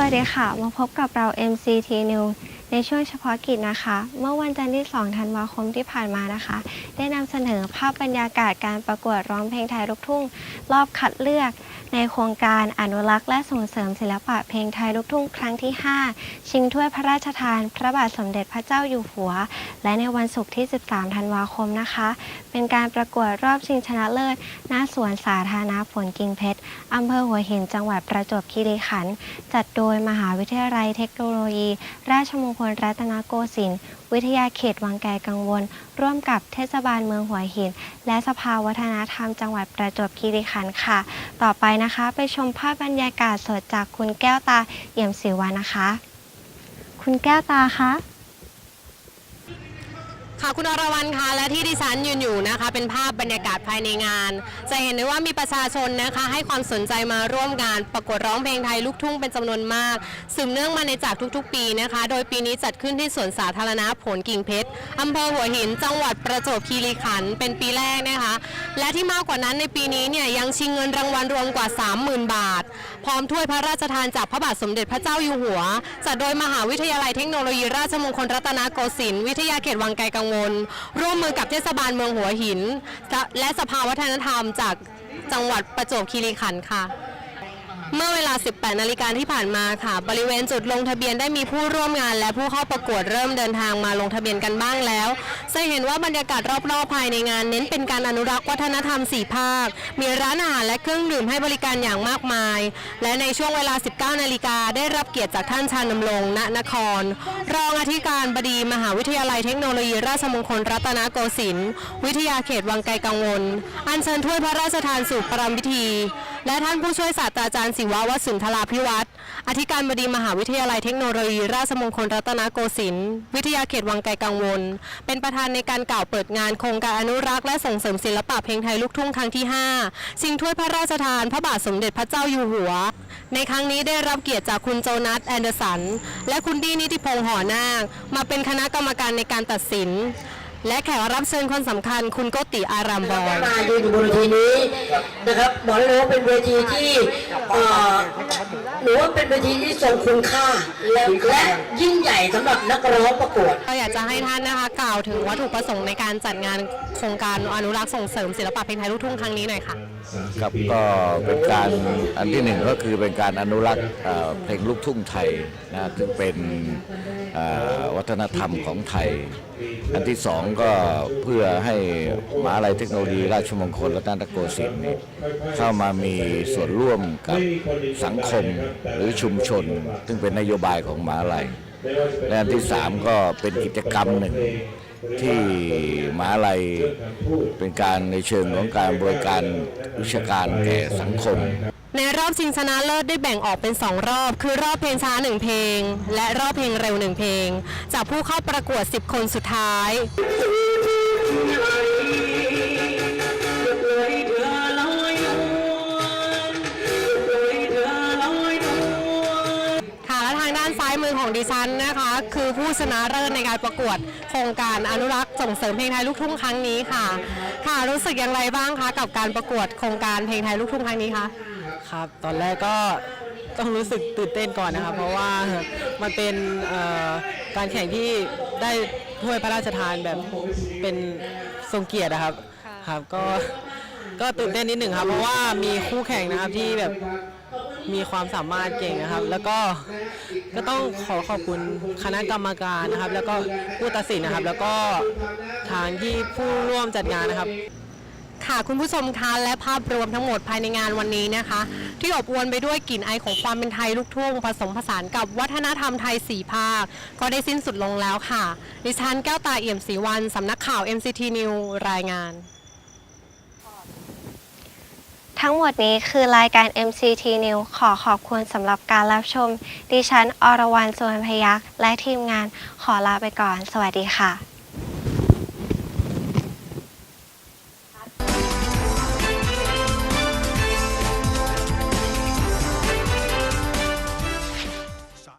วัสดีค่ะ มาพบกับเรา MCT News ในช่วงเฉพาะกิจนะคะ เมื่อวันจันทร์ที่ 2 ธันวาคมที่ผ่านมานะคะ ได้นำเสนอภาพบรรยากาศการประกวดร้องเพลงไทยลูกทุ่ง รอบคัดเลือก ในโครงการอนุรักษ์และส่งเสริมศิลปะเพลงไทยลูกทุ่งครั้งที่ 5 ชิงถ้วยพระราชทาน พระบาทสมเด็จพระเจ้าอยู่หัว และในวันศุกร์ที่ 13 ธันวาคมนะคะ เป็นการประกวดรอบชิงชนะเลิศหน้าสวนสาธารณะฝนกิ่งเพชรอำเภอหัวหินจังหวัดประจวบคีรีขันธ์จัดโดยมหาวิทยาลัยเทคโนโลยี ราชมงคลรัตนโกสินทร์วิทยาเขตวังแกกังวล ร่วมกับเทศบาลเมืองหัวหิน และสภาวัฒนธรรมจังหวัดประจวบคีรีขันธ์ค่ะ ต่อไปนะคะ ไปชมภาพบรรยากาศสดจากคุณแก้วตาเอี่ยมศิวานะคะ คุณแก้วตาคะ ค่ะคุณอรวรรณคะและที่ดิฉันยืนอยู่นะคะ เป็นภาพบรรยากาศภายในงาน จะเห็นได้ว่ามีประชาชนนะคะ ให้ความสนใจมาร่วมงาน ประกวดร้องเพลงไทยลูกทุ่งเป็นจำนวนมาก สืบเนื่องมาในจากทุกๆ ปีนะคะ โดยปีนี้จัดขึ้นที่สวนสาธารณะผลกิ่งเพชรอำเภอหัวหิน จังหวัดประจวบคีรีขันธ์เป็นปีแรกนะคะ และที่มากกว่านั้นในปีนี้เนี่ยยังชิงเงินรางวัลรวมกว่า 30,000 บาทพร้อมถ้วยพระราชทานจากพระบาทสมเด็จพระเจ้าอยู่หัว จัดโดยมหาวิทยาลัยเทคโนโลยีราชมงคลรัตนโกสินทร์วิทยาเขตวังไกลกังวล ร่วมมือกับเทศบาลเมืองหัวหิน และสภาวัฒนธรรมจากจังหวัดประจวบคีรีขันธ์ค่ะ เมื่อเวลา 18 นาฬิกาที่ผ่านมาค่ะ บริเวณจุดลงทะเบียนได้มีผู้ร่วมงาน และผู้เข้าประกวดเริ่มเดินทางมาลงทะเบียนกันบ้างแล้วจะเห็นว่าบรรยากาศรอบๆภายในงาน เน้นเป็นการอนุรักษ์วัฒนธรรม4ภาค มีร้านอาหารและเครื่องดื่มให้บริการอย่างมากมาย และในช่วงเวลา 19 นาฬิกาได้รับเกียรติจากท่านชานำรงณนคร รองอธิการบดีมหาวิทยาลัยเทคโนโลยีราชมงคลรัตนโกสินทร์วิทยาเขตวังไกลกังวล อัญเชิญถ้วยพระราชทานสู่ประรำพิธี และท่านผู้ช่วยศาสตราจารย์ศิวะวสุนทราพิวัตรอธิการบดีมหาวิทยาลัยเทคโนโลยี ราชมงคลรัตนโกสินทร์วิทยาเขตวังไกลกังวล เป็นประธานในการกล่าวเปิดงานโครงการอนุรักษ์และส่งเสริมศิลปะเพลงไทยลูกทุ่งครั้งที่ 5 ชิงถ้วยพระราชทาน พระบาทสมเด็จพระเจ้าอยู่หัว ในครั้งนี้ได้รับเกียรติจากคุณโจนัสแอนเดอร์สัน และคุณดีนิติพงษ์หอนาคมาเป็นคณะกรรมการในการตัดสิน และแขกรับเชิญคนสำคัญคุณโกติอารามบอยมายืนอยู่บนเวทีนี้นะครับบอกเลยว่าเป็นเวทีที่ เอ่อหนูว่าเป็นเวทีที่ทรงคุณค่าและและยิ่งใหญ่สำหรับนักร้องประกวดก็อยากจะให้ท่านนะคะ กล่าวถึงวัตถุประสงค์ในการจัดงานโครงการอนุรักษ์ส่งเสริมศิลปะเพลงไทยลูกทุ่งครั้งนี้หน่อยค่ะ ครับก็เป็นการอันที่หนึ่งก็คือเป็นการอนุรักษ์เอ่อเพลงลูกทุ่งไทยนะซึ่งเป็นเอ่อวัฒนธรรมของไทย อันที่สองก็เพื่อให้มหาลัยเทคโนโลยีราชมงคลรัตนโกสินทร์นี่เข้ามามีส่วนร่วมกับสังคมหรือชุมชน ซึ่งเป็นนโยบายของมหาลัยและอันที่สามก็เป็นกิจกรรมหนึ่งที่มหาลัยเป็นการในเชิงของการบริการวิชาการแก่สังคม ในรอบชิงชนะเลิศได้แบ่งออกเป็น 2 รอบ คือรอบเพลงช้า 1 เพลง และรอบเพลงเร็ว 1 เพลง จากผู้เข้าประกวด 10 คนสุดท้าย ดิฉันนะคะ คือผู้ชนะเลิศในการประกวด โครงการอนุรักษ์ส่งเสริมเพลงไทยลูกทุ่งครั้งนี้ค่ะ ค่ะรู้สึกอย่างไรบ้างคะกับการประกวดโครงการเพลงไทยลูกทุ่งครั้งนี้คะครับ ตอนแรกก็ต้องรู้สึกตื่นเต้นก่อนนะครับเพราะว่ามันเป็นการแข่งที่ได้ถ้วยพระราชทานแบบเป็นทรงเกียรตินะครับครับก็ก็ตื่นเต้นนิดหนึ่งครับเพราะว่ามีคู่แข่งนะครับที่แบบ มีความสามารถเก่งนะครับ แล้วก็ก็ต้องขอขอบคุณคณะกรรมการนะครับ แล้วก็ผู้ตัดสินนะครับ แล้วก็ทางที่ผู้ร่วมจัดงานนะครับค่ะคุณผู้ชมคะและภาพรวมทั้งหมดภายในงานวันนี้นะคะ ที่อบอวลไปด้วยกลิ่นไอของความเป็นไทยลูกทุ่งผสมผสานกับวัฒนธรรมไทยสีภาค ก็ได้สิ้นสุดลงแล้วค่ะ ดิฉันแก้วตาเอี่ยมศรีวันสำนักข่าว MCT News รายงาน ทั้งหมดนี้คือรายการ MCT News ขอขอบคุณสำหรับการรับชม ดิฉันอรวรรณสวนพยักษ์และทีมงานขอลาไปก่อน สวัสดีค่ะ